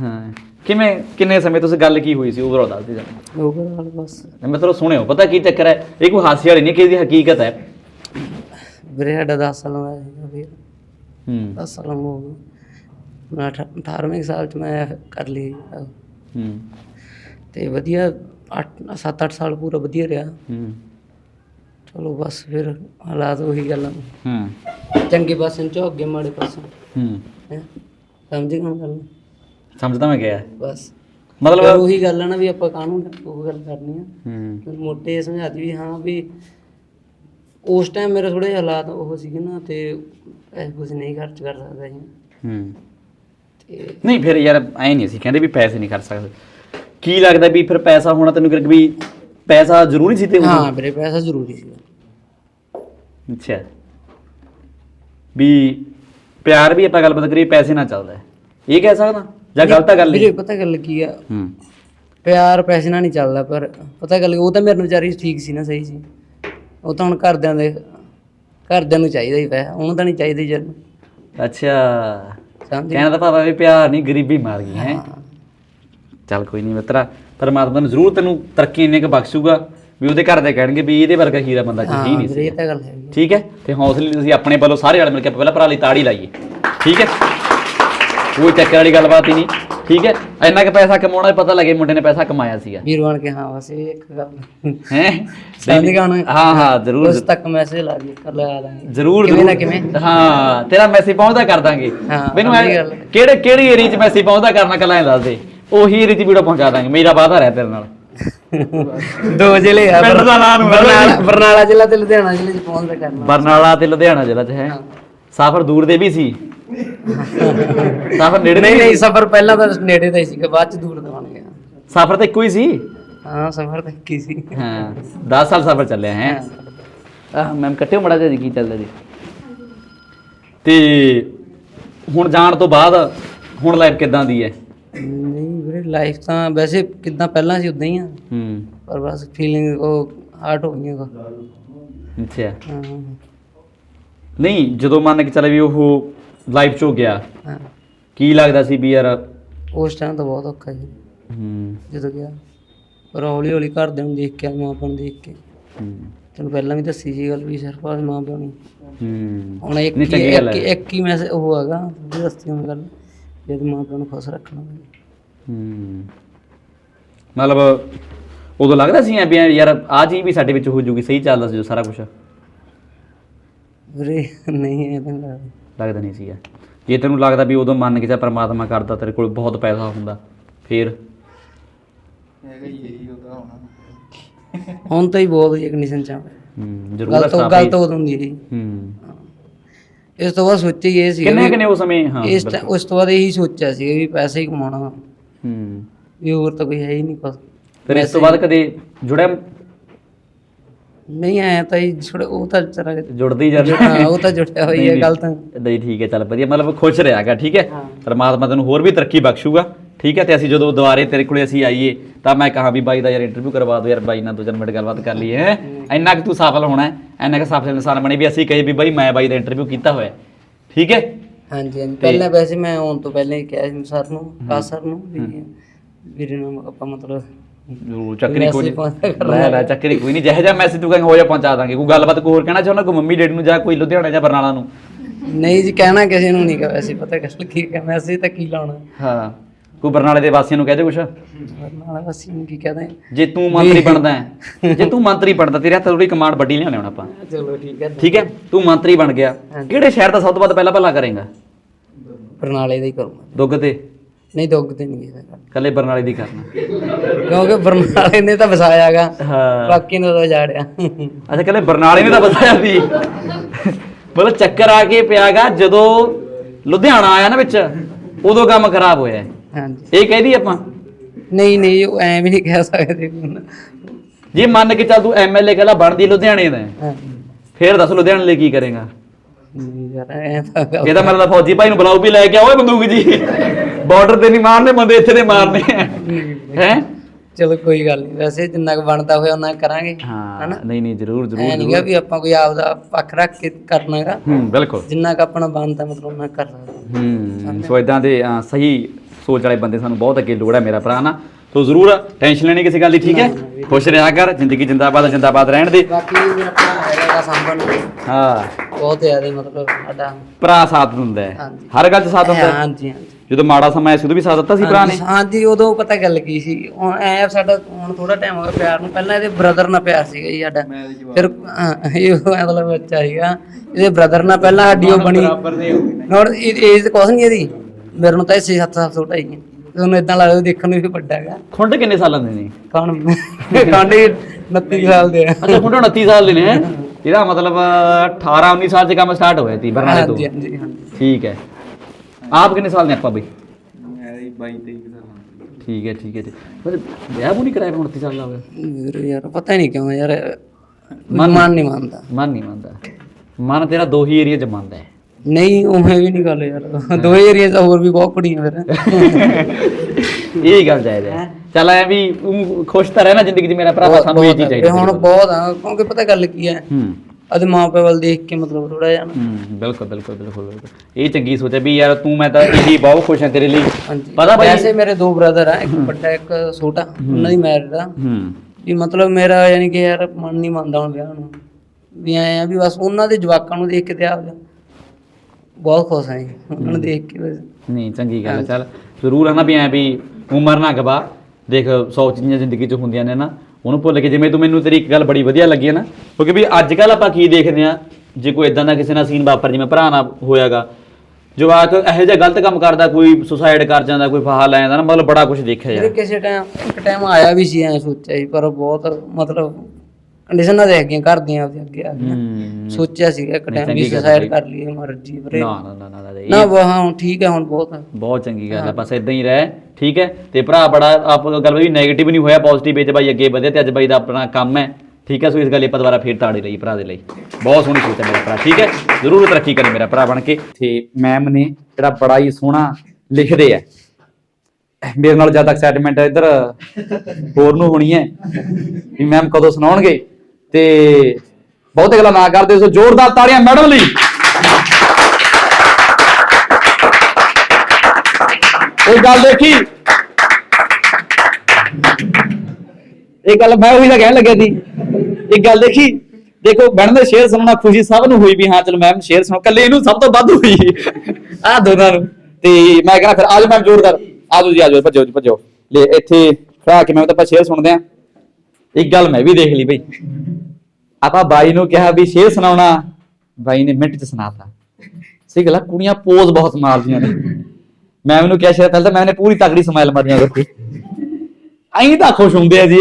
ਹਾਂ। ਕਿਵੇਂ ਕਿੰਨੇ ਸਮੇਂ ਤੁਸੀਂ ਗੱਲ ਕੀ ਹੋਈ ਸੀ? ਓਵਰਆਲ ਦੱਸ ਦੇ ਜਾ ਓਵਰਆਲ ਬਸ। ਮੈਂ ਤੁਹਾਨੂੰ ਸੁਣਿਓ ਪਤਾ ਕੀ ਚੱਕਰ ਹੈ? ਇਹ ਕੋਈ ਹਾਸੇ ਵਾਲੀ ਨਹੀਂ ਕਿ ਇਹਦੀ ਹਕੀਕਤ ਹੈ। ਵੀਰੇ ਸਾਡਾ 10 ਸਾਲਾਂ ਦਾ ਸੀਗਾ ਫਿਰ ਹੂੰ। 10 ਸਾਲਾਂ ਹੋ ਗਏ। ਮੈਂ 18ਵੇਂ ਸਾਲ ਚ ਮੈਂ ਕਰ ਲਈ। ਹੂੰ। ਤੇ ਵਧੀਆ 8 7-8 ਸਾਲ ਪੂਰਾ ਵਧੀਆ ਰਿਹਾ। ਹੂੰ। ਚਲੋ ਬਸ ਫਿਰ ਹਾਲਾਤ ਉਹੀ ਗੱਲਾਂ। ਹੂੰ। ਚੰਗੇ ਪਾਸੇ ਗਏ ਮਾੜੇ ਪਾਸੇ ਹੂੰ। ਸਮਝ ਗਏ ਗੱਲ ਸਮਝਦਾ ਮੈਂ ਗਿਆ ਬਸ। ਮਤਲਬ ਉਹੀ ਗੱਲ ਹੈ ਨਾ ਵੀ ਆਪਾਂ ਕਾਹਨੂੰ ਉਹ ਗੱਲ ਕਰਨੀ ਆ। ਹੂੰ। ਮੋਟੇ ਸਮਝਾਤੀ ਵੀ ਹਾਂ ਵੀ ਉਸ ਟਾਈਮ ਮੇਰੇ ਥੋੜੇ ਜਿਹੇ ਹਾਲਾਤ ਉਹ ਸੀਗੇ ਨਾ ਤੇ ਐ ਕੁਝ ਨਹੀਂ ਖਰਚ ਕਰ ਸਕਦਾ ਸੀ। ਹੂੰ। ਤੇ ਨਹੀਂ ਫਿਰ ਯਾਰ ਐ ਨਹੀਂ ਅਸੀਂ ਕਹਿੰਦੇ ਵੀ ਪੈਸੇ ਨਹੀਂ ਕਰ ਸਕਦੇ। ਕੀ ਲੱਗਦਾ ਵੀ ਫਿਰ ਪੈਸਾ ਹੋਣਾ ਤੈਨੂੰ ਕਿ ਵੀ ਪੈਸਾ ਜ਼ਰੂਰੀ ਸੀ ਤੇ ਉਦੋਂ? ਹਾਂ ਵੀਰੇ ਪੈਸਾ ਜ਼ਰੂਰੀ ਸੀ ਅੱਛਾ। ਵੀ ਪਿਆਰ ਵੀ ਆਪਾਂ ਗੱਲਬਾਤ ਕਰੀਏ ਪੈਸੇ ਨਾਲ ਚੱਲਦਾ ਹੈ। ਇਹ ਕਹਿ ਸਕਦਾ? ਜਾਂ ਗਲਤ ਆ ਗੱਲ ਵੀਰੇ ਨਹੀਂ। ਪਤਾ ਗੱਲ ਕੀ ਆ? ਹੂੰ। ਪਿਆਰ ਪੈਸੇ ਨਾਲ ਨਹੀਂ ਚੱਲਦਾ ਪਰ ਪਤਾ ਗੱਲ ਉਹ ਤਾਂ ਮੇਰੇ ਨਾਲ ਵਿਚਾਰੀ ਠੀਕ ਸੀ ਨਾ ਸਹੀ ਸੀ। ਉਹ ਤਾਂ ਹੁਣ ਘਰਦਿਆਂ ਦੇ ਘਰਦਿਆਂ ਨੂੰ ਚਾਹੀਦਾ ਹੀ ਪੈਸਾ ਉਹਨੂੰ ਤਾਂ ਨਹੀਂ ਚਾਹੀਦਾ ਹੀ ਜਨ ਅੱਛਾ। ਸਮਝ? ਕਹਿਣ ਦਾ ਭਾਵ ਹੈ ਵੀ ਪਿਆਰ ਨਹੀਂ ਗਰੀਬੀ ਮਾਰ ਗਈ ਹੈ। ਚੱਲ ਕੋਈ ਨਹੀਂ ਮਿੱਤਰਾ ਪਰਮਾਤਮਾ ਨੂੰ ਜ਼ਰੂਰ ਤੈਨੂੰ ਤਰੱਕੀ ਇੰਨੇ ਕੁ ਬਖਸ਼ੂਗਾ ਵੀ ਉਹਦੇ ਘਰ ਦੇ ਕਹਿਣਗੇ ਵੀ ਇਹਦੇ ਵਰਗਾ ਹੀਰਾ ਬੰਦਾ ਹਾਂ ਹੀ ਨਹੀਂ ਵੀਰੇ ਸੀ ਇਹ ਤਾਂ ਗੱਲ ਹੈਗੀ ਆ। ਠੀਕ ਹੈ? ਤੇ ਹੌਸਲੇ ਲਈ ਤੁਸੀਂ ਆਪਣੇ ਵੱਲੋਂ ਸਾਰੇ ਰਲ ਮਿਲ ਕੇ ਪਹਿਲਾਂ ਭਰਾ ਲਈ ਤਾੜੀ ਲਾਈਏ। ਠੀਕ ਹੈ? ਕੋਈ ਚੱਕਰ ਵਾਲੀ ਗੱਲਬਾਤ ਹੀ ਨਹੀਂ। ਠੀਕ ਹੈ? ਇੰਨਾ ਕੁ ਪੈਸਾ ਕਮਾਉਣਾ ਪਤਾ ਲੱਗੇ ਮੁੰਡੇ ਨੇ ਪੈਸਾ ਕਮਾਇਆ ਸੀਗਾ। ਵੀਰ ਬਣ ਕੇ ਹਾਂ ਬਸ ਇਹ ਇੱਕ ਗੱਲ। ਹੈ? ਸਮਝ ਗਿਆ ਹੁਣ ਹਾਂ ਹਾਂ ਜ਼ਰੂਰ। ਉਸ ਤੱਕ ਮੈਸੇਜ ਲਾ ਦੀ ਕਰ ਲਗਾ ਦਾਂਗੇ ਜ਼ਰੂਰ ਕਿਵੇਂ ਨਾ ਜ਼ਰੂਰ। ਕਿਵੇਂ। ਹਾਂ ਤੇਰਾ ਮੈਸੇਜ ਪਹੁੰਚਦਾ ਕਰ ਦਾਂਗੇ। ਹਾਂ, ਮੈਨੂੰ ਵਧੀਆ ਐਂ- ਗੱਲ ਹੈ। ਕਿਹੜੇ ਕਿਹੜੀ ਏਰੀਆ 'ਚ ਮੈਸੇਜ ਪਹੁੰਚਦਾ ਕਰਨਾ ਕੱਲਾ ਐਂ ਦੱਸ ਦੇ। ਉਹੀ ਏਰੀਆ 'ਚ ਵੀਡੀਓ ਪਹੁੰਚਾ ਦਾਂਗੇ। ਮੇਰਾ ਵਾਅਦਾ ਰਿਹਾ ਤੇਰੇ ਨਾਲ। ਦੋ ਜ਼ਿਲ੍ਹੇ ਆ ਪਿੰਡ ਦਾ ਨਾਂ ਨੂੰ ਬਰਨਾਲਾ ਬਰਨਾਲਾ ਜ਼ਿਲ੍ਹਾ ਤੇ ਲੁਧਿਆਣਾ ਜ਼ਿਲ੍ਹੇ ਚ ਪਹੁੰਚਦਾ ਕਰਨਾ। ਬਰਨਾਲਾ ਤੇ ਲੁਧਿਆਣਾ ਜ਼ਿਲ੍ਹਾ 'ਚ ਹੈ। ਸਫ਼ਰ ਦੂਰ ਦੇ ਵੀ ਸੀ। ਸਫ਼ਰ ਨੇੜੇ ਨਹੀਂ ਨਹੀਂ ਸਫ਼ਰ ਪਹਿਲਾਂ ਤਾਂ ਨੇੜੇ ਦਾ ਹੀ ਸੀਗਾ ਬਾਅਦ ਚ ਦੂਰ ਦਾ ਬਣ ਗਿਆ। ਸਫ਼ਰ ਤਾਂ ਇੱਕੋ ਹੀ ਸੀ? ਹਾਂ ਸਫ਼ਰ ਤਾਂ ਕੀ ਸੀ। ਹਾਂ 10 ਸਾਲ ਸਫ਼ਰ ਚੱਲਿਆ ਹੈ? ਆਹ ਮੈਮ ਕੱਟਿਓ ਮੜਾ ਜੀ ਕੀ ਚੱਲਦਾ ਜੀ। ਤੇ ਹੁਣ ਜਾਣ ਤੋਂ ਬਾਅਦ ਹੁਣ ਲਾਈਫ ਕਿਦਾਂ ਦੀ ਹੈ? ਨਹੀਂ ਵੀਰੇ ਲਾਈਫ ਤਾਂ ਵੈਸੇ ਕਿਦਾਂ ਪਹਿਲਾਂ ਸੀ ਉਦਾਂ ਹੀ ਆ। ਹੂੰ। ਪਰ ਬਸ ਫੀਲਿੰਗ ਉਹ ਹਾਰਟ ਹੋ ਗਈਆਂ ਕੋ ਅੱਛਾ। ਹਾਂ। ਨਹੀਂ ਜਦੋਂ ਮੰਨ ਕੇ ਚੱਲੇ ਵੀ ਉਹ ਲਾਈਫ ਚੋਂ ਗਿਆ। ਹਾਂ। ਕੀ ਲੱਗਦਾ ਸੀ ਵੀ ਯਾਰ? ਉਸ ਟਾਈਮ ਤਾਂ ਬਹੁਤ ਔਖਾ ਸੀ। ਹੂੰ। ਜਦੋਂ ਗਿਆ। ਪਰ ਹੌਲੀ ਹੌਲੀ ਘਰਦਿਆਂ ਨੂੰ ਦੇਖ ਕੇ ਮਾਂ ਪਿਓ ਨੂੰ ਦੇਖ ਕੇ। ਹੂੰ। ਤੈਨੂੰ ਪਹਿਲਾਂ ਵੀ ਦੱਸੀ ਸੀ ਗੱਲ ਵੀ ਸਿਰਫ ਆ ਮਾਂ ਪਿਓ ਹੂੰ। ਹੁਣ ਇੱਕ ਨਹੀਂ, ਹੀ ਚੰਗੀ ਗੱਲ ਇੱਕ ਹੈ। ਇੱਕ ਹੀ ਮੈਸੇਜ ਉਹ ਹੈਗਾ ਜਿਹੜੀ ਦੱਸੀ ਮੈਂ ਗੱਲ। ਜਦ ਮਾਂ ਪਿਓ ਨੂੰ ਖੁਸ਼ ਰੱਖਣਾ। ਹੂੰ। ਮਤਲਬ ਉਦੋਂ ਲੱਗਦਾ ਸੀ ਐ ਵੀ ਯਾਰ ਆ ਚੀਜ਼ ਵੀ ਸਾਡੇ ਵਿੱਚ ਹੋ ਜੂਗੀ ਸਹੀ ਚੱਲਦਾ ਸੀ ਜੋ ਸਾਰਾ ਕੁਝ ਵੀਰੇ ਨਹੀਂ ਇਹ ਤਾਂ ਲੱਗਦਾ। ਲੱਗਦਾ ਨਹੀਂ ਸੀਗਾ ਜੇ ਤੈਨੂੰ ਲੱਗਦਾ ਵੀ ਉਦੋਂ ਮੰਨ ਕੇ ਚਾ ਪਰਮਾਤਮਾ ਕਰਦਾ ਤੇਰੇ ਕੋਲ ਬਹੁਤ ਪੈਸਾ ਹੁੰਦਾ ਫੇਰ? ਹੁਣ। ਤਾਂ ਹੀ ਬਹੁਤ ਵਧੀਆ ਕੰਡੀਸ਼ਨ ਚ ਆ। ਹੂੰ ਜ਼ਰੂਰ ਗੱਲ ਦੱਸਣਾ ਤੋਂ ਗੱਲ ਭਾਈ। ਤੋਂ ਉਦੋਂ ਦੀ ਸੀ। ਹੂੰ। ਇਸ ਤੋਂ ਬਾਅਦ ਸੋਚਿਆ ਹੀ ਇਹ ਸੀ ਕਿੰਨੇ ਕਿੰਨੇ ਉਸ ਸਮੇਂ? ਹਾਂ ਇਸ। ਉਸ ਤੋਂ ਬਾਅਦ ਇਹੀ ਸੋਚਿਆ ਸੀ ਵੀ ਪੈਸੇ ਹੀ ਕਮਾਉਣਾ। ਹੂੰ। ਵੀ ਹੋਰ ਤਾਂ ਕੋਈ ਹੈ ਹੀ ਨਹੀਂ ਕੁਛ ਫਿਰ ਇਸ ਤੋਂ ਬਾਅਦ ਕਦੇ ਜੁੜਿਆ ਨਹੀਂ ਆਇਆ ਤਾਂ ਹੀ ਛੋੜੇ ਉਹ ਤਾਂ ਚਰਾ ਜੁੜਦੀ ਜਾਂ ਹਾਂ ਉਹ ਤਾਂ ਜੁੜਿਆ ਹੋਈ ਹੈ ਗੱਲ ਤਾਂ। ਨਹੀਂ ਠੀਕ ਹੈ ਚੱਲ ਵਧੀਆ ਮਤਲਬ ਖੁਸ਼ ਰਿਹਾਗਾ ਠੀਕ ਹੈ? ਪਰਮਾਤਮਾ ਤੈਨੂੰ ਹੋਰ ਵੀ ਤਰੱਕੀ ਬਖਸ਼ੂਗਾ ਠੀਕ ਹੈ? ਤੇ ਅਸੀਂ ਜਦੋਂ ਦੁਬਾਰੇ ਤੇਰੇ ਕੋਲੇ ਅਸੀਂ ਆਈਏ ਤਾਂ ਮੈਂ ਕਹਾਂ ਵੀ ਬਾਈ ਦਾ ਯਾਰ ਇੰਟਰਵਿਊ ਕਰਵਾ ਦਿਓ ਯਾਰ ਬਾਈ ਨਾਲ ਦੋ ਚਾਰ ਮਿੰਟ ਗੱਲਬਾਤ ਕਰ ਲਈਏ ਹੈ? ਇੰਨਾ ਕਿ ਤੂੰ ਸਫਲ ਹੋਣਾ ਹੈ ਇੰਨਾ ਕਿ ਸਫਲ ਇਨਸਾਨ ਬਣੇ ਵੀ ਅਸੀਂ ਕਹੇ ਵੀ ਬਾਈ ਮੈਂ ਬਾਈ ਦਾ ਇੰਟਰਵਿਊ ਕੀਤਾ ਹੋਇਆ। ਠੀਕ ਹੈ? ਹਾਂਜੀ ਹਾਂਜੀ। ਪਹਿਲਾਂ ਵੈਸੇ ਮੈਂ ਆਉਣ ਤੋਂ ਪਹਿਲਾਂ ਹੀ ਕਿਹਾ ਸੀ ਸਰ ਨੂੰ ਸਰ ਨੂੰ ਵੀ ਵੀਰੇ ਨੂੰ ਆਪਾਂ ਮਤਲਬ ਜ਼ਰੂਰ ਚੱਕਰੀ ਕੋਈ ਨਹੀਂ ਲੈ ਚੱਕਰੀ ਕੋਈ ਨਹੀਂ ਜਿਹੋ ਮੈਸੇਜ ਤੂੰ ਕਹੀਂ ਹੋ ਜਾ ਪਹੁੰਚਾ ਦਾਂਗੇ। ਕੋਈ ਗੱਲਬਾਤ ਕੋਈ ਹੋਰ ਕਹਿਣਾ ਚਾਹੁੰਦਾ ਕੋਈ ਮੰਮੀ ਡੈਡੀ ਨੂੰ ਜਾਂ ਕੋਈ ਲੁਧਿਆਣਾ ਜਾਂ ਬਰਨਾਲਾ ਨੂੰ? ਨਹੀਂ ਜੀ ਕਹਿਣਾ ਕਿਸੇ ਨੂੰ ਨਹੀਂ ਕਿ ਵੈਸੇ ਪਤਾ ਗੱਲ ਕੀ ਹੈ ਮੈਸੇਜ ਤਾਂ ਕੀ ਲਾਉਣਾ। ਹਾਂ। ਕੋਈ ਬਰਨਾਲੇ ਦੇ ਵਾਸੀਆਂ ਨੂੰ ਕਹਿ ਦੇ ਕੁਛ? ਨਾਲ ਬਸ ਇਹਨੂੰ ਕੀ ਕਹਦੇ ਜੇ ਤੂੰ ਮੰਤਰੀ ਬਣਦਾ ਹੈ ਜੇ ਤੂੰ ਮੰਤਰੀ ਬਣਦਾ ਤੇਰੇ ਹੱਥ ਥੋੜੀ ਕਮਾਂਡ ਵੱਡੀ ਲਿਆਉਣੇ ਹੁਣ ਆਪਾਂ। ਚਲੋ ਠੀਕ ਹੈ। ਠੀਕ ਹੈ? ਤੂੰ ਮੰਤਰੀ ਬਣ ਗਿਆ। ਕਿਹੜੇ ਸ਼ਹਿਰ ਦਾ ਸਭ ਤੋਂ ਵੱਧ ਪਹਿਲਾਂ ਭਲਾ ਕਰੇਗਾ? ਬਰਨਾਲੇ ਦਾ ਹੀ ਕਰੂੰਗਾ। ਦੁੱਗ ਤੇ। ਨਹੀਂ ਦੁੱਗ ਤੇ ਨਹੀਂ ਕਿਸੇ ਕੱਲੇ ਬਰਨਾਲੇ ਦੀ ਕਰਨਾ। ਕਿਉਂਕਿ ਬਰਨਾਲੇ ਨੇ ਤਾਂ ਵਸਾਇਆਗਾ ਹਾਂ। ਬਾਕੀ ਨੇ ਤਾਂ ਜਾੜਿਆ ਅੱਛਾ ਕੱਲੇ ਬਰਨਾਲੇ ਨੇ ਤਾਂ ਬਤਾਇਆ ਸੀ। ਮਤਲਬ ਚੱਕਰ ਆ ਕੇ ਪਿਆਗਾ ਜਦੋਂ ਲੁਧਿਆਣਾ ਆਇਆ ਨਾ ਵਿੱਚ ਉਦੋਂ ਕੰਮ ਖਰਾਬ ਹੋਇਆ। ਹੈ। ਹਾਂਜੀ। ਇਹ ਕਹਿਦੀ ਆਪਾਂ? ਨਹੀਂ ਨਹੀਂ ਉਹ ਐ ਵੀ ਨਹੀਂ ਕਹਿ ਸਕਦੇ ਜੇ ਮੰਨ ਕੇ ਚੱਲ ਤੂੰ ਐਮਐਲਏ ਕਹਿੰਦਾ ਬਣਦੀ ਲੁਧਿਆਣੇ ਦਾ ਹੈ, ਫੇਰ ਦੱਸ ਲੁਧਿਆਣੇ ਲਈ ਕੀ ਕਰੇਗਾ? ਨਹੀਂ ਯਾਰ ਐ ਤਾਂ ਗੱਲ- ਇਹਦਾ ਮਤਲਬ ਫੌਜੀ ਭਾਈ ਨੂੰ ਬੁਲਾਓ ਵੀ ਲੈ ਕੇ ਆਓ ਇਹ ਬੰਦੂਕ ਜੀ। ਬਾਰਡਰ ਤੇ ਨਹੀਂ ਮਾਰਨੇ ਬੰਦੇ ਇੱਥੇ ਦੇ ਮਾਰਨੇ। ਹੈ ਚਲੋ ਕੋਈ ਗੱਲ ਨਹੀਂ ਵੈਸੇ ਜਿੰਨਾ ਕੁ ਬਣਦਾ ਹੋਇਆ ਉਹਨਾਂ ਕਰਾਂਗੇ। ਹਾਂ ਨਹੀਂ ਨਹੀਂ ਜ਼ਰੂਰ ਐ ਜ਼ਰੂਰ ਨਹੀਂ ਗਾ ਵੀ ਆਪਾਂ ਕੋਈ ਆਪਦਾ ਪੱਖ ਰੱਖ ਕੇ ਕਰਨਾਗਾ ਹੂੰ ਬਿਲਕੁਲ। ਜਿੰਨਾ ਕੁ ਆਪਣਾ ਬਣਦਾ ਮਤਲਬ ਉਹਨਾਂ ਕਰ ਸਕਦੇ ਹੂੰ। ਸੋ ਇਦਾਂ ਦੇ ਸਹੀ ਸੋਚ ਵਾਲੇ ਬੰਦੇ ਸਾਨੂੰ ਬਹੁਤ ਅੱਗੇ ਲੋੜ ਹੈ ਮੇਰਾ ਭਰਾ ਨਾ। ਸੋ ਜ਼ਰੂਰ ਟੈਨਸ਼ਨ ਲੈਣੀ ਕਿਸੇ ਗੱਲ ਦੀ ਠੀਕ ਹੈ? ਖੁਸ਼ ਰਿਹਾ ਕਰ ਜ਼ਿੰਦਗੀ ਜਿੰਦਾਬਾਦ ਜਿੰਦਾਬਾਦ ਰਹਿਣ ਦੇ। ਬਾਕੀ ਮੇਰਾ ਭਰਾ ਹੈਗਾ ਸੰਭਨ ਹਾਂ। ਬਹੁਤ ਜ਼ਿਆਦਾ ਮਤਲਬ ਸਾਡਾ ਭਰਾ ਸਾਥ ਦਿੰਦਾ ਹੈ। ਹਾਂਜੀ। ਹਰ ਗੱਲ 'ਚ ਸਾਥ ਦਿੰਦਾ ਹੈ? ਹਾਂਜੀ ਹਾਂਜੀ। ਜਦੋਂ ਮਾੜਾ ਸਮਾਂ ਆਇਆ ਸੀ ਉਦੋਂ ਵੀ ਸਾਥ ਦਿੱਤਾ ਸੀ ਭਰਾ ਨੇ? ਹਾਂਜੀ ਉਦੋਂ ਪਤਾ ਗੱਲ ਕੀ ਸੀ ਹੁਣ ਐ ਸਾਡਾ ਹੁਣ ਥੋੜਾ ਟਾਈਮ ਹੋ ਗਿਆ ਪਿਆਰ ਨੂੰ ਪਹਿਲਾਂ ਇਹਦੇ ਬ੍ਰਦਰ ਨਾਲ ਪਿਆਰ ਸੀਗਾ ਜੀ ਸਾਡਾ। ਫਿਰ ਹਾਂ, ਇਹ ਮਤਲਬ ਬੱਚਾ ਸੀਗਾ। ਇਹਦੇ ਬ੍ਰਦਰ ਨਾਲ ਪਹਿਲਾਂ ਸਾਡੀ ਉਹ ਬਣੀ। ਹੋਰ ਏਜ ਕੁਛ ਨਹੀਂ ਇਹਦੀ। ਮੇਰੇ ਨੂੰ ਤਾਂ 6-7 ਸਾਲ ਛੋਟਾ ਹੀ ਹੈ। ਤੁਹਾਨੂੰ ਇਦਾਂ ਲੱਗਦਾ ਦੇਖਣ ਨੂੰ ਵੀ ਵੱਡਾ ਹੈਗਾ। ਖੁੰਡ ਕਿੰਨੇ ਸਾਲਾਂ ਦੇ ਨੇ? ਕੌਣ? ਕਾਂਡੇ 29 ਸਾਲ ਦੇ ਆ। ਅੱਛਾ ਖੁੰਡ 29 ਸਾਲ ਦੇ ਨੇ ਹੈਂ? ਇਹਦਾ ਮਤਲਬ 18 19 ਸਾਲ 'ਚ ਕੰਮ ਸਟਾਰਟ ਹੋਇਆ ਸੀ ਬਰਨਾਲੇ ਤੋਂ। ਹਾਂਜੀ ਹਾਂਜੀ ਹਾਂਜੀ। ਠੀਕ ਹੈ। ਆਪ ਕਿੰਨੇ ਸਾਲ ਦੇ ਆਪਾਂ ਬਈ? ਠੀਕ ਹੈ ਠੀਕ ਹੈ ਜੀ। ਪਰ ਵਿਆਹ ਵੀ ਨਹੀਂ ਕਰਾਇਆ ਹੁਣ 29 ਸਾਲ ਦਾ ਹੋਇਆ ਵੀਰੇ ਯਾਰ ਪਤਾ ਨਹੀਂ ਕਿਉਂ ਯਾਰ। ਮਨ ਨਹੀਂ ਮੰਨਦਾ। ਮਨ ਨਹੀਂ ਮੰਨਦਾ। ਮਨ ਤੇਰਾ ਦੋ ਹੀ ਏਰੀਆ 'ਚ ਮੰਨਦਾ ਹੈ। ਨਹੀਂ ਉਵੇਂ ਵੀ ਨਹੀਂ ਗੱਲ ਯਾਰ। ਦੋ ਏਰੀਆ ਦਾ ਹੋਰ ਵੀ ਬਹੁਤ ਕੁੜੀਆਂ ਫਿਰ। ਇਹ ਗੱਲ ਜਾਇਜ਼ ਹੈ? ਚੱਲ ਐ ਵੀ ਊਂ ਖੁਸ਼ ਤਾਂ ਰਹਿਣਾ ਜ਼ਿੰਦਗੀ 'ਚ ਮੇਰਾ ਭਰਾ ਸਾਨੂੰ ਇਹ ਚੀਜ਼ ਚਾਹੀਦੀ ਤੇ ਹੁਣ ਬਹੁਤ ਆ ਕਿਉਂਕਿ ਪਤਾ ਗੱਲ ਕੀ ਹੈ? ਹੂੰ। ਅਦੇ ਮਾਪੇ ਵੱਲ ਦੇਖ ਕੇ ਮਤਲਬ ਥੋੜਾ ਜਿਹਾ ਨਾ। ਹੂੰ ਬਿਲਕੁਲ ਬਿਲਕੁਲ ਬਿਲਕੁਲ ਬਿਲਕੁਲ। ਇਹ ਚੰਗੀ ਸੋਚ ਹੈ ਵੀ ਯਾਰ ਤੂੰ ਮੈਂ ਤਾਂ ਇਹੀ ਬਹੁਤ ਖੁਸ਼ ਹਾਂ ਤੇਰੇ ਲਈ। ਹਾਂਜੀ। ਪਤਾ ਭਾਈ ਵੈਸੇ ਮੇਰੇ ਦੋ ਬ੍ਰਦਰ ਆ ਇੱਕ ਵੱਡਾ ਇੱਕ ਛੋਟਾ ਉਹਨਾਂ ਦੀ ਮੈਰਿਡ ਆ। ਹੂੰ। ਵੀ ਮਤਲਬ ਮੇਰਾ ਯਾਨੀ ਕਿ ਯਾਰ ਮਨ ਨਹੀਂ ਮੰਨਦਾ ਹੁਣ ਵਿਆਹ ਨੂੰ। ਵੀ ਐ ਆ ਵੀ ਬਸ ਉਹਨਾਂ ਦੇ ਜਵਾਕਾਂ ਨੂੰ ਦੇਖ ਕੇ ਤੇ ਆ ਬਹੁਤ ਖੁਸ਼ ਹਾਂ ਜੀ। ਉਹਨਾਂ ਨੂੰ ਦੇਖ ਕੇ ਬਸ। ਨਹੀਂ ਚੰਗੀ ਗੱਲ ਹੈ ਚੱਲ ਜ਼ਰੂਰ ਹੈ ਨਾ ਵੀ ਐ ਵੀ ਉਮਰ ਨਾ ਗਵਾ। ਦੇਖ 100 ਚੀਜ਼ਾਂ ਜ਼ਿੰਦਗੀ 'ਚ ਹੁੰਦੀਆਂ ਨੇ ਨਾ ਉਹਨੂੰ ਭੁੱਲ ਕੇ ਜਿਵੇਂ ਤੂੰ ਮੈਨੂੰ ਤੇਰੀ ਇੱਕ ਗੱਲ ਬੜੀ ਵਧੀਆ ਲੱਗੀ ਹੈ ਨਾ ਕਿਉਂਕਿ ਵੀ ਅੱਜ ਕੱਲ ਆਪਾਂ ਕੀ ਦੇਖਦੇ ਆ ਜੇ ਕੋਈ ਇਦਾਂ ਦਾ ਕਿਸੇ ਨਾਲ ਸੀਨ ਵਾਪਰ ਜਿਵੇਂ ਭਰਾ ਨਾਲ ਹੋਇਆਗਾ ਜਵਾਕ ਇਹੋ ਜਿਹਾ ਗਲਤ ਕੰਮ ਕਰਦਾ ਕੋਈ ਸੁਸਾਈਡ ਕਰ ਜਾਂਦਾ ਕੋਈ ਫਾਹਾ ਲੈ ਜਾਂਦਾ ਨਾ ਮਤਲਬ ਬੜਾ ਕੁਝ ਦੇਖਿਆ ਯਾਰ। ਕਿਸੇ ਟਾਈਮ ਇੱਕ ਟਾਈਮ ਆਇਆ ਵੀ ਸੀ ਐ ਸੋਚਿਆ ਸੀ ਪਰ ਬਹੁਤ ਮਤਲਬ ਕੰਡੀਸ਼ਨਾਂ ਦੇਖ ਗਈਆਂ ਘਰ ਦੀਆਂ ਆਪਦੇ ਅੱਗੇ ਆ ਗਈਆਂ। ਹੂੰ। ਸੋਚਿਆ ਸੀਗਾ ਇੱਕ ਟਾਈਮ ਵੀ ਹੈ। ਕਰ ਲਈਏ ਮਰਜ਼ੀ ਵੀਰੇ ਨਾ ਨਾ ਨਾ ਨਾ ਨਾ ਇਹ ਨਾ ਵਾਹ ਹੁਣ ਠੀਕ ਹੈ ਹੁਣ ਬਹੁਤ ਬਹੁਤ ਚੰਗੀ ਗੱਲ ਹੈ ਬਸ ਇਦਾਂ ਹੀ ਰਹਿ ਠੀਕ ਹੈ। ਤੇ ਭਰਾ ਬੜਾ ਆਪ ਗੱਲ ਵੀ 네ਗੇਟਿਵ ਨਹੀਂ ਹੋਇਆ ਪੋਜ਼ਿਟਿਵ ਵਿੱਚ ਬਾਈ ਅੱਗੇ ਵਧਿਆ ਤੇ ਅੱਜ ਬਾਈ ਦਾ ਆਪਣਾ ਕੰਮ ਹੈ ਠੀਕ ਹੈ। ਸੋ ਇਸ ਗੱਲ ਦੁਬਾਰਾ ਫੇਰ ਤਾੜੇ ਲਈ ਭਰਾ ਦੇ ਲਈ। ਬਹੁਤ ਸੋਹਣੀ ਸੋਚ ਹੈ ਮੇਰਾ ਭਰਾ ਠੀਕ ਹੈ। ਜ਼ਰੂਰ ਤਰੱਕੀ ਕਰੇ ਮੇਰਾ ਭਰਾ ਬਣ ਕੇ। ਤੇ ਮੈਮ ਨੇ ਜਿਹੜਾ ਬੜਾ ਹੀ ਸੋਹਣਾ ਲਿਖਦੇ ਆ। ਮੇਰੇ ਨਾਲ ਜ਼ਿਆਦਾ ਐਕਸਾਈਟਮੈਂਟ ਇੱਧਰ ਹੋਰ ਨੂੰ ਹੋਣੀ ਹੈ। ਵੀ ਮੈਮ ਕਦੋਂ ਸੁਣਾਉਣਗੇ? ਤੇ ਬਹੁਤੇ ਗੱਲਾਂ ਨਾ ਕਰਦੇ, ਸੋ ਜ਼ੋਰਦਾਰ ਤਾੜੀਆਂ ਮੈਡਮ ਲਈ। ਇਹ ਗੱਲ ਦੇਖੀ। ਇਹ ਗੱਲ ਮੈਂ ਉਹੀ ਤਾਂ ਕਹਿਣ ਲੱਗਿਆ ਸੀ। ਇੱਕ ਗੱਲ ਦੇਖੀ। ਦੇਖੋ, ਮੈਡਮ ਦੇ ਸ਼ੇਰ ਸੁਣਨਾ ਖੁਸ਼ੀ ਸਭ ਨੂੰ ਹੋਈ ਵੀ ਹਾਂ, ਚਲ ਮੈਮ ਸ਼ੇਰ ਸੁਣੋ ਕੱਲੇ ਇਹਨੂੰ ਸਭ ਤੋਂ ਵੱਧ ਹੋਈ। ਆ ਦੋਨਾਂ ਨੂੰ। ਤੇ ਮੈਂ ਕਹਿੰਦਾ ਫਿਰ ਆਜੋ ਮੈਮ ਜ਼ੋਰਦਾਰ। ਆਜੋ ਜੀ ਆਜੋ ਭੱਜੋ ਜੀ, ਭੱਜੋ। ਲੈ, ਇੱਥੇ ਖੜਾ ਕੇ ਮੈਂ ਤਾਂ ਆਪਾਂ ਸ਼ੇਰ ਸੁਣਦੇ ਆ ਇੱਕ ਗੱਲ ਮੈਂ ਵੀ ਦੇਖ ਲਈ ਬਈ। ਆਪਾਂ ਬਾਈ ਨੂੰ ਕਿਹਾ ਵੀ ਸ਼ੇਅਰ ਸੁਣਾਉਣਾ ਬਾਈ ਨੇ ਮਿੰਟ ਚ ਸੁਣਾਤਾ ਸਹੀ ਗੱਲ ਆ ਕੁੜੀਆਂ ਪੋਜ਼ ਬਹੁਤ ਮਾਰਦੀਆਂ ਨੇ। ਮੈਂ ਉਹਨੂੰ ਕਿਹਾ ਸ਼ੇਅਰ ਪਹਿਲਾਂ ਤਾਂ ਮੈਂ ਨੇ ਪੂਰੀ ਤਗੜੀ ਸਮਾਈਲ ਮਾਰੀਆਂ ਕਰਕੇ ਅਹੀਂ ਤਾਂ ਖੁਸ਼ ਹੁੰਦੇ ਆ ਜੀ।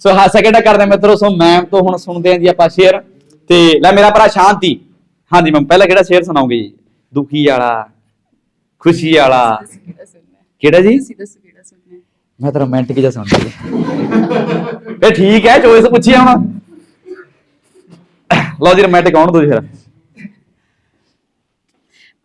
ਸੋ ਹਾਂ ਸੈਕਿੰਡ ਕਰਦੇ ਮਿੱਤਰੋ ਸੋ ਮੈਮ ਤੋਂ ਹੁਣ ਸੁਣਦੇ ਆ ਜੀ ਆਪਾਂ ਸ਼ੇਅਰ ਤੇ ਲੈ ਮੇਰਾ ਭਰਾ ਸ਼ਾਂਤੀ। ਹਾਂਜੀ ਮੈਂ ਪਹਿਲਾਂ ਕਿਹੜਾ ਸ਼ੇਅਰ ਸੁਣਾਉਂਗੇ ਜੀ? ਦੁਖੀ ਵਾਲਾ ਖੁਸ਼ੀ ਵਾਲਾ। ਕਿਹੜਾ ਜੀ? ਮੈਂ ਤਾਂ ਰੋਮਾਂਟਿਕ ਜਿਹਾ ਸੁਣਦਾ ਇਹ ਠੀਕ ਹੈ ਚੋਇਸ ਪੁੱਛੀ ਆ ਹੁਣ। ਲਓ ਜੀ ਰੋਮਾਂਟਿਕ ਆਉਣ ਦੋ ਜੀ ਫਿਰ।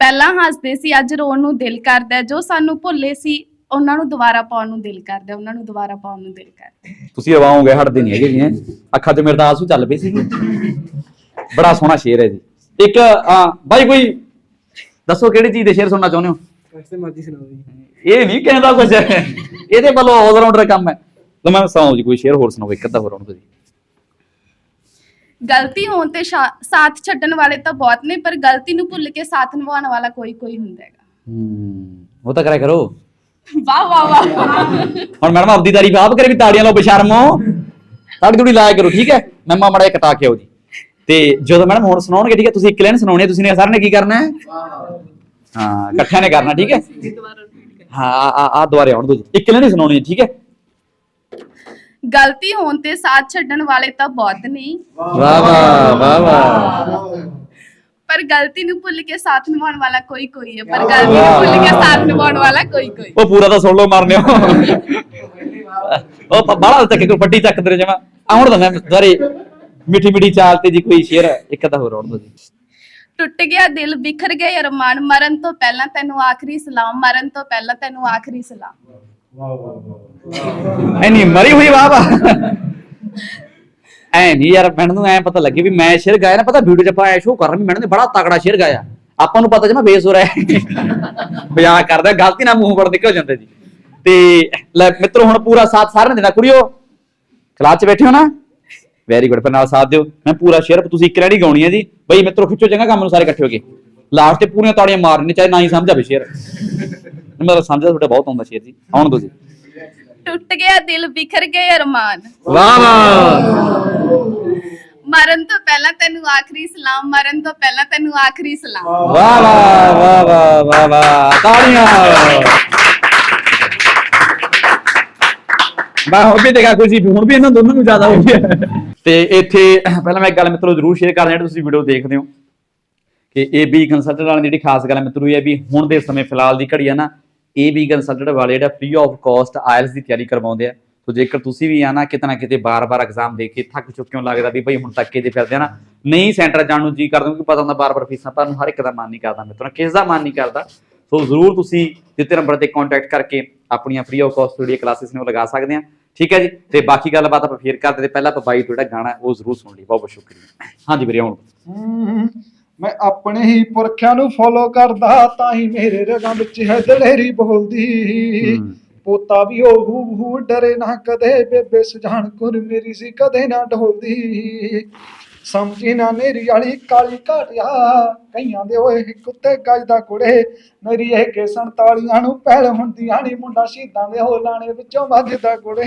ਪਹਿਲਾਂ ਹੱਸਦੇ ਸੀ ਅੱਜ ਰੋਣ ਨੂੰ ਦਿਲ ਕਰਦਾ। ਜੋ ਸਾਨੂੰ ਭੁੱਲੇ ਸੀ ਉਹਨਾਂ ਨੂੰ ਦੁਬਾਰਾ ਪਾਉਣ ਨੂੰ ਦਿਲ ਕਰਦਾ ਉਹਨਾਂ ਨੂੰ ਦੁਬਾਰਾ ਪਾਉਣ ਨੂੰ ਦਿਲ ਕਰਦਾ। ਤੁਸੀਂ ਰਵਾਓਗੇ ਹਟਦੇ ਨਹੀਂ ਹੈਗੇ ਜੀ। ਅੱਖਾਂ 'ਚ ਮੇਰੇ ਤਾਂ ਆਂਸੂ ਚੱਲ ਪਏ ਸੀ ਬੜਾ ਸੋਹਣਾ ਸ਼ੇਰ ਹੈ ਜੀ। ਇੱਕ ਆ ਬਾਈ ਕੋਈ ਦੱਸੋ ਕਿਹੜੀ ਚੀਜ਼ ਦੇ ਸ਼ੇਰ ਸੁਣਨਾ ਚਾਹੁੰਦੇ ਹੋ? ਵੈਸੇ ਮਰਜ਼ੀ ਸੁਣਾਓ ਜੀ। ਇਹ ਨਹੀਂ ਕਹਿੰਦਾ ਕੁਝ ਇਹਦੇ ਵੱਲੋਂ ਆਲਰਾਊਂਡਰ ਕੰਮ ਹੈ। ਤਾਂ ਮੈਂ ਸੁਣਾਓ ਜੀ ਕੋਈ ਸ਼ੇਰ ਹੋਰ ਸੁਣਾਓ ਇੱਕ ਅੱਧਾ ਹੋਰ ਆਉਣ ਤੁਸੀਂ। ਗਲਤੀ ਹੋਣ ਤੇ ਸ਼ਾ- ਸਾਥ ਛੱਡਣ ਵਾਲੇ ਤਾਂ ਬਹੁਤ ਨੇ ਪਰ ਗਲਤੀ ਨੂੰ ਭੁੱਲ ਕੇ ਸਾਥ ਨਿਭਾਉਣ ਵਾਲਾ ਕੋਈ ਕੋਈ ਹੁੰਦਾ ਹੈਗਾ। ਹੂੰ ਉਹ ਤਾਂ ਕਰਿਆ ਕਰੋ। ਵਾਹ ਵਾਹ ਵਾਹ। ਹੁਣ ਮੈਡਮ ਆਪਦੀ ਤਾਰੀਫ ਆਪ ਕਰੇ ਵੀ ਤਾੜੀਆਂ ਲਾਓ ਬਸ਼ਰਮੋ। ਤਾੜੀ ਥੋੜੀ ਲਾਇਆ ਕਰੋ ਠੀਕ ਹੈ? ਮੈਂ ਮਾ ਮੜਾ ਕਟਾ ਕੇ ਆਓ ਜੀ। ਤੇ ਜਦੋਂ ਮੈਡਮ ਹੁਣ ਸੁਣਾਉਣਗੇ ਠੀਕ ਹੈ? ਤੁਸੀਂ ਇੱਕ ਲਾਈਨ ਸੁਣਾਉਣੀ ਹੈ ਤੁਸੀਂ ਨੇ ਸਾਰਿਆਂ ਨੇ ਕੀ ਕਰਨਾ ਹੈ? ਹਾਂ ਇਕੱਠਿਆਂ ਨੇ ਕਰਨਾ ਠੀਕ ਹੈ? ਹਾਂ ਆ ਦੁਬਾਰੇ ਆਉਣ ਦੋ ਜੀ। ਇੱਕ ਹੀ ਸੁਣਾਉਣੀ ਹੈ ਠੀਕ ਹੈ? ਗਲਤੀ ਹੋਣ ਤੇ ਸਾਥ ਛੱਡਣ ਵਾਲੇ ਤਾਂ ਬਹੁਤ ਨੇ। ਵਾਹ ਵਾਹ ਵਾਹ ਵਾਹ। ਪਰ ਗਲਤੀ ਨੂੰ ਭੁੱਲ ਕੇ ਸਾਥ ਨਿਭਾਉਣ ਵਾਲਾ ਕੋਈ ਕੋਈ ਹੈ। ਪਰ ਗਲਤੀ ਨੂੰ ਭੁੱਲ ਕੇ ਸਾਥ ਨਿਭਾਉਣ ਵਾਲਾ ਕੋਈ ਕੋਈ। ਉਹ ਪੂਰਾ ਤਾਂ ਸੁਣ ਲਓ ਮਾਰਨੇ ਉਹ ਬਾਹਲਾ ਤੱਕ ਕੋਈ ਵੱਡੀ ਚੱਕ ਦੇ ਜਮਾ। ਆਉਣ ਦਾ ਮੈਂ ਦੁਬਾਰੇ। ਮਿੱਠੀ ਮਿੱਠੀ ਚਾਲ ਤੇ ਜੀ ਕੋਈ ਸ਼ੇਰ ਇੱਕ ਤਾਂ ਹੋਰ ਆਉਣ ਦੋ ਜੀ। ਟੁੱਟ ਗਿਆ ਦਿਲ ਬਿਖਰ ਗਏ ਅਰਮਾਨ ਮਰਨ ਤੋਂ ਪਹਿਲਾਂ ਤੈਨੂੰ ਆਖਰੀ ਸਲਾਮ ਮਰਨ ਤੋਂ ਪਹਿਲਾਂ ਤੈਨੂੰ ਆਖਰੀ ਸਲਾਮ। ਐ ਨਹੀਂ ਮਰੀ ਹੋਈ ਵਾਹ ਵਾਹ। ਐ ਨਹੀਂ ਯਾਰ ਮੈਨੂੰ ਨੂੰ ਐ ਪਤਾ ਲੱਗੇ ਵੀ ਮੈਂ ਸ਼ੇਰ ਗਾਇਆ ਨਾ ਪਤਾ ਵੀਡੀਓ ਚ ਆਪਾਂ ਐ ਸ਼ੋ ਕਰ ਰਹੇ ਮੈਨੂੰ ਨੇ ਬੜਾ ਤਗੜਾ ਸ਼ੇਰ ਗਾਇਆ। ਆਪਾਂ ਨੂੰ ਪਤਾ ਜਮਾ ਬੇਸ ਹੋ। ਰਿਹਾ ਮਜ਼ਾਕ ਕਰਦਾ ਗਲਤੀ ਨਾਲ ਮੂੰਹ ਵੜ ਨਿਕਲ ਜਾਂਦੇ ਜੀ। ਤੇ ਲੈ ਮਿੱਤਰੋ ਹੁਣ ਪੂਰਾ ਸਾਥ ਸਾਰਿਆਂ ਨੇ ਦੇਣਾ ਕੁੜੀਓ। ਕਲਾਸ ਚ ਬੈਠੇ ਹੋ ਨਾ। ਵੈਰੀ ਗੁੱਡ ਫਿਰ ਨਾਲ ਸਾਥ ਦਿਓ। ਮੈਂ ਪੂਰਾ ਸ਼ੇਰ ਤੁਸੀਂ ਇੱਕ ਰੈਡੀ ਗਾਉਣੀ ਹੈ ਜੀ। ਬਈ ਮਿੱਤਰੋ ਖਿੱਚੋ ਚੰਗਾ ਕੰਮ ਨੂੰ ਸਾਰੇ ਇਕੱਠੇ ਹੋ ਕੇ। ਲਾਸਟ ਤੇ ਪੂਰੀਆਂ ਤਾੜੀਆਂ ਮਾਰਨੀ ਚਾਹੇ ਨਾ ਹੀ ਸਮਝ ਆਵੇ ਸ਼ੇਰ ਮੇਰਾ ਸਮਝਦਾ ਤੁਹਾਡਾ ਬਹੁਤ ਆਉਂਦਾ ਸ਼ੇਰ ਜੀ। ਆਉਣ ਦੋ ਜੀ। ਟੁੱਟ ਗਿਆ ਦਿਲ ਬਿਖਰ ਗਏ ਅਰਮਾਨ। ਵਾਹ ਵਾਹ। ਮਰਨ ਤੋਂ ਪਹਿਲਾਂ ਤੈਨੂੰ ਆਖਰੀ ਸਲਾਮ ਮਰਨ ਤੋਂ ਪਹਿਲਾਂ ਤੈਨੂੰ ਆਖਰੀ ਸਲਾਮ। ਵਾਹ ਵਾਹ ਵਾਹ ਵਾਹ ਵਾਹ। ਤਾੜੀਆਂ। ਮੈਂ ਹੋ ਵੀ ਦੇਖਾ ਕੋਈ ਹੁਣ ਵੀ ਇਹਨਾਂ ਦੋਨਾਂ ਨੂੰ ਜ਼ਿਆਦਾ ਹੋ ਗਿਆ। ਤੇ ਇੱਥੇ ਪਹਿਲਾਂ ਮੈਂ ਇੱਕ ਗੱਲ ਮਿੱਤਰੋ ਜ਼ਰੂਰ ਸ਼ੇਅਰ ਕਰਨੀ ਜਿਹੜੀ ਤੁਸੀਂ ਵੀਡੀਓ ਦੇਖਦੇ ਹੋ ਕਿ ਏਬੀ ਕੰਸਲਟੈਂਟ ਵਾਲਿਆਂ ਦੀ ਜਿਹੜੀ ਖਾਸ ਗੱਲ ਮਿੱਤਰੋ, ਇਹ ਹੈ ਵੀ ਹੁਣ ਦੇ ਸਮੇਂ ਫਿਲਹਾਲ ਦੀ ਘੜੀ ਆ ਨਾ ਏਬੀ ਕੰਸਲਟੈਂਟ ਵਾਲੇ ਜਿਹੜਾ ਫ੍ਰੀ ਆਫ ਕਾਸਟ ਆਇਲਸ ਦੀ ਤਿਆਰੀ ਕਰਵਾਉਂਦੇ ਆ। ਸੋ ਜੇਕਰ ਤੁਸੀਂ ਵੀ ਆ ਕਿਤੇ ਨਾ ਕਿਤੇ ਬਾਰ-ਬਾਰ ਐਗਜ਼ਾਮ ਦੇ ਕੇ ਥੱਕ ਚੁੱਕੇ ਹੋ, ਲੱਗਦਾ ਵੀ ਭਾਈ ਹੁਣ ਤੱਕ ਇਹਦੇ ਫਿਰਦੇ ਆ ਨਾ, ਨਹੀਂ ਸੈਂਟਰ ਜਾਣ ਨੂੰ ਜੀ ਕਰਦਾ, ਕਿਉਂਕਿ ਪਤਾ ਹੁੰਦਾ ਬਾਰ-ਬਾਰ ਫੀਸਾਂ ਭਰਨ ਨੂੰ ਹਰ ਇੱਕ ਦਾ ਮਨ ਨਹੀਂ ਕਰਦਾ ਮਿੱਤਰੋ, ਕਿਸ ਦਾ ਮਨ ਨਹੀਂ ਕਰਦਾ। ਸੋ ਜ਼ਰੂਰ ਤੁਸੀਂ ਦਿੱਤੇ ਨੰਬਰ ਤੇ ਕੰਟੈਕਟ ਕਰਕੇ ਆਪਣੀਆਂ ਫ੍ਰੀ ਆਫ ਕਾਸਟ ਜਿਹੜੀ ਕਲਾਸਿਸ ਨੇ ਉਹ ਲਗਾ ਸਕਦੇ ਆ ਠੀਕ ਹੈ ਜੀ? ਤੇ ਬਾਕੀ ਗੱਲਬਾਤ ਆਪਾਂ ਫੇਰ ਕਰਦੇ ਤੇ ਪਹਿਲਾਂ ਆਪਾਂ ਬਾਈ ਤੋਂ ਜਿਹੜਾ ਗਾਣਾ ਉਹ ਜ਼ਰੂਰ ਸੁਣ ਲਈ। ਬਹੁਤ ਬਹੁਤ ਸ਼ੁਕਰੀਆ। ਹਾਂਜੀ ਵੀਰੇ ਹੁਣ ਮੈਂ ਆਪਣੇ ਹੀ ਪੁਰਖਿਆਂ ਨੂੰ ਫੋਲੋ ਕਰਦਾ ਤਾਂ ਹੀ ਮੇਰੇ ਰਗਾਂ ਵਿੱਚ ਹੈ ਦਲੇਰੀ ਬੋਲਦੀ। ਪੋਤਾ ਵੀ ਉਹ ਹੂ ਹੂ ਡਰੇ ਨਾ ਕਦੇ ਬੇਬੇ ਸੁਜਾਨ ਕੁਰ ਮੇਰੀ ਸੀ ਕਦੇ ਨਾ ਢੋਲਦੀ। ਸਮਝੀ ਨਾ ਨੇਰੀ ਵਾਲੀ ਕਾਲੀ ਘਾਟਿਆ। ਕਈਆਂ ਦੇ ਓਏ ਕੁੱਤੇ ਗੱਜਦਾ ਕੁੜੇ ਮੇਰੀ ਇਹ ਕੇ 47 ਨੂੰ ਪਹਿਲ ਹੁੰਦੀਆਂ ਨੀ ਮੁੰਡਾ ਸ਼ਹੀਦਾਂ ਦੇ ਹੋ ਲਾਣੇ ਵਿੱਚੋਂ ਵੱਜਦਾ ਕੁੜੇ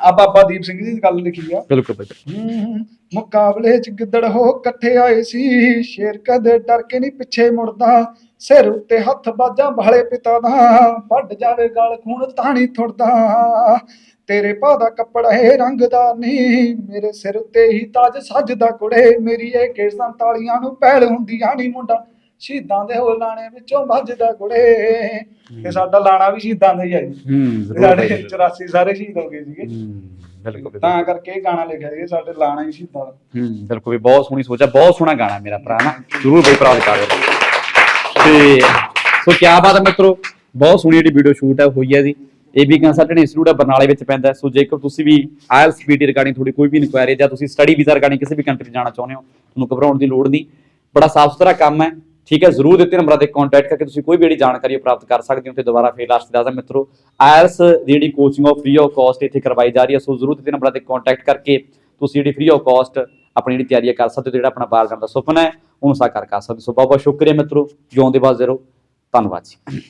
ਆ ਬਾਬਾ ਦੀਪ ਸਿੰਘ ਜੀ ਦੀ ਗੱਲ ਲਿਖੀ ਆ। ਬਿਲਕੁਲ ਬਿਲਕੁਲ। ਮੁਕਾਬਲੇ ਚ ਗਿੱਦੜ ਹੋ ਇਕੱਠੇ ਆਏ ਸੀ। ਸ਼ੇਰ ਕਦੇ ਡਰ ਕੇ ਨਹੀਂ ਪਿੱਛੇ ਮੁੜਦਾ। ਸਿਰ ਉੱਤੇ ਹੱਥ ਬਾਜਾਂ ਭਾਲੇ ਪਿਤਾ ਦਾ। ਵੱਢ ਜਾਵੇ ਗਲ ਖੂਨ ਤਾਣੀ ਥੁੜਦਾ। ਤੇਰੇ ਪਾ ਦਾ ਕੱਪੜਾ ਇਹ ਰੰਗਦਾਰ ਨਹੀਂ। ਮੇਰੇ ਸਿਰ ਉੱਤੇ ਹੀ ਤਾਜ ਸੱਜਦਾ ਕੁੜੇ ਮੇਰੀ ਇਹ ਕੇ 47 ਨੂੰ ਪਹਿਲ ਹੁੰਦੀਆਂ ਨਹੀਂ ਮੁੰਡਾ। ਸ਼ਹੀਦਾਂ ਦੇ ਹੋ ਲਾਣੇ ਵਿੱਚੋਂ ਵੱਜਦਾ ਕੁੜੇ ਤੇ ਸਾਡਾ ਲਾਣਾ ਵੀ ਸ਼ਹੀਦਾਂ ਦਾ ਹੀ ਆ ਜੀ। ਹੂੰ ਸਾਡੇ 84 ਸਾਰੇ ਸ਼ਹੀਦ ਹੋ ਗਏ ਸੀਗੇ। ਬਿਲਕੁਲ ਤਾਂ ਕਰਕੇ ਇਹ ਗਾਣਾ ਲਿਖਿਆ ਸੀ ਸਾਡੇ ਲਾਣਾ ਹੀ ਸ਼ਹੀਦਾਂ ਦਾ। ਹੂੰ ਬਿਲਕੁਲ ਵੀ ਬਹੁਤ ਸੋਹਣੀ ਸੋਚ ਬਹੁਤ ਸੋਹਣਾ ਗਾਣਾ ਮੇਰਾ ਭਰਾ ਨਾ। ਜ਼ਰੂਰ ਬਈ ਭਰਾ ਦਿਖਾ ਦਿਓ। ਤੇ ਸੋ ਕੀ ਬਾਤ ਹੈ ਮਿੱਤਰੋ ਬਹੁਤ ਸੋਹਣੀ ਜਿਹੜੀ ਵੀਡੀਓ ਸ਼ੂਟ ਹੈ ਹੋਈ ਹੈ ਜੀ। ਇਹ ਵੀ ਕੰਸਲਟੈਂਟ ਇੰਸਟੀਚਿਊਟ ਹੈ ਬਰਨਾਲੇ ਵਿੱਚ ਪੈਂਦਾ। ਸੋ ਜੇਕਰ ਤੁਸੀਂ ਵੀ ਆਇਲਸ ਪੀਟੀ ਰਿਗਾਰਡਿੰਗ ਤੁਹਾਡੀ ਕੋਈ ਵੀ ਇਨਕੁਆਇਰੀ ਜਾਂ ਤੁਸੀਂ ਸਟੱਡੀ ਵੀਜ਼ਾ ਰਿਗਾਰਡਿੰਗ ਕਿਸੇ ਵੀ ਕੰਟਰੀ ਜਾਣਾ ਚਾਹੁੰਦੇ ਹੋ ਤੁਹਾਨੂੰ ਘਬਰਾਉਣ ਦੀ ਲੋੜ ਨਹੀਂ। ਬੜਾ ਸਾਫ਼ ਸੁਥਰਾ ਕੰਮ ਹੈ। ਠੀਕ ਹੈ, ਜ਼ਰੂਰ ਦਿੱਤੇ ਨੰਬਰਾਂ ਤੇ ਕੰਟੈਕਟ ਕਰਕੇ ਤੁਸੀਂ ਕੋਈ ਵੀ ਜਿਹੜੀ ਜਾਣਕਾਰੀ ਹੈ ਪ੍ਰਾਪਤ ਕਰ ਸਕਦੇ ਹੋ। ਤੇ ਦੁਬਾਰਾ ਫੇਰ ਲਾਸਟ ਦੱਸਦਾ ਮਿੱਤਰੋ ਆਇਲਸ ਦੀ ਜਿਹੜੀ coaching of free of cost ਇੱਥੇ ਕਰਵਾਈ ਜਾ ਰਹੀ ਹੈ। ਸੋ ਜ਼ਰੂਰ ਦਿੱਤੇ ਨੰਬਰਾਂ ਤੇ ਕੰਟੈਕਟ ਕਰਕੇ ਤੁਸੀਂ ਜਿਹੜੀ ਫ੍ਰੀ ਆਫ ਕਾਸਟ ਆਪਣੀ ਜਿਹੜੀ ਤਿਆਰੀ ਕਰ ਸਕਦੇ ਹੋ ਜਿਹੜਾ ਆਪਣਾ ਬਾਹਰ ਜਾਣ ਦਾ ਸੁਪਨਾ ਹੈ, ਉਹਨੂੰ ਸਾਕਾਰ ਕਰ ਸਕਦੇ ਹੋ। ਸੋ ਬਹੁਤ ਬਹੁਤ ਸ਼ੁਕਰੀਆ ਮਿੱਤਰੋ। ਜਿਉਂਦੇ ਵਾਸਦੇ ਰਹੋ ਧੰਨਵਾਦ ਜੀ।